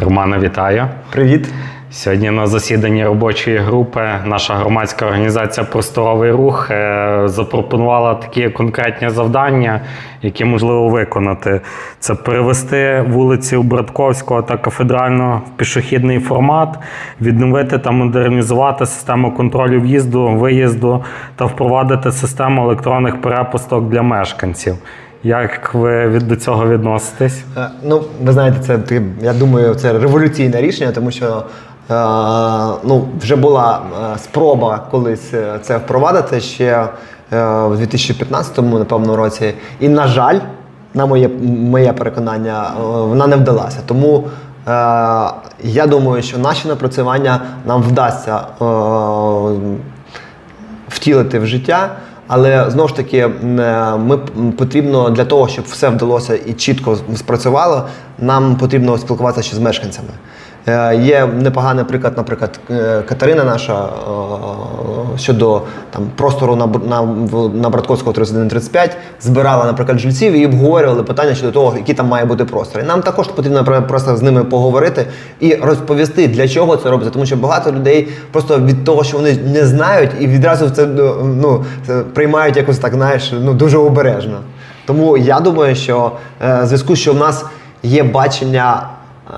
Романа, вітаю. Привіт. Сьогодні на засіданні робочої групи наша громадська організація Просторовий рух е, запропонувала такі конкретні завдання, які можливо виконати. Це перевести вулиці Братковського та Кафедрального в пішохідний формат, відновити та модернізувати систему контролю в'їзду, виїзду та впровадити систему електронних перепусток для мешканців. Як ви до цього відноситесь? Е, Ну, ви знаєте, це я думаю, це революційне рішення, тому що е, ну, вже була е, спроба колись це впровадити ще в 2015 напевно, році. І, на жаль, на моє, моє переконання, вона не вдалася. Тому я думаю, що наші напрацювання нам вдасться. Втілити в життя. Але знову ж таки, ми потрібно для того, щоб все вдалося і чітко спрацювало, нам потрібно спілкуватися ще з мешканцями. Е, Є непоганий приклад, наприклад, е, Катерина наша щодо там простору на на, на Братковського 31-35 збирала, наприклад, жильців і обговорювали питання щодо того, який там має бути простор. І нам також потрібно про- просто з ними поговорити і розповісти, для чого це робиться, тому що багато людей просто від того, що вони не знають, і відразу це ну це приймають якось так, знаєш, ну дуже обережно. Тому я думаю, що е, в зв'язку, що в нас є бачення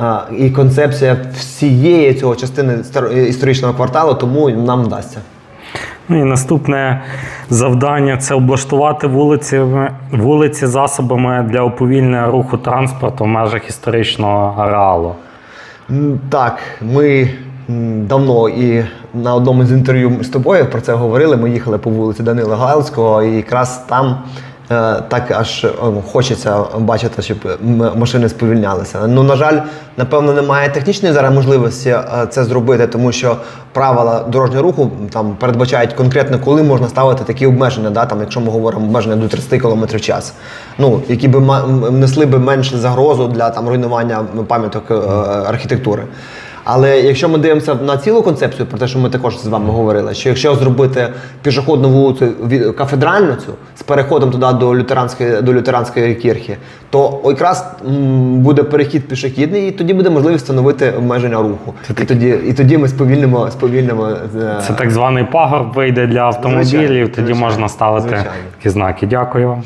е, і концепція всієї цього частини історичного кварталу, тому нам вдасться. Ну і наступне завдання це облаштувати вулиці, вулиці засобами для уповільнення руху транспорту в межах історичного ареалу. Так, ми давно і на одному з інтерв'ю з тобою про це говорили. Ми їхали по вулиці Данила Галицького, і якраз там так аж е, хочеться бачити, щоб машини сповільнялися. Ну, на жаль, напевно, немає технічної зараз можливості е, це зробити, тому що правила дорожнього руху там передбачають конкретно, коли можна ставити такі обмеження. Да? Там, якщо ми говоримо обмеження до 30 км в час, ну, які би ма- м- несли би менше загрозу для там руйнування пам'яток е, архітектури. Але якщо ми дивимося на цілу концепцію, про те, що ми також з вами говорили, що якщо зробити пішохідну вулицю кафедральну цю з переходом туди до лютеранської до лютеранської кірхи, то якраз буде перехід пішохідний, і тоді буде можливість встановити обмеження руху. І тоді, і тоді ми сповільнимо, сповільнимо е, Це так званий пагорб вийде для автомобілів. Звичайно, тоді звичайно, можна ставити звичайно. такі знаки. Дякую вам.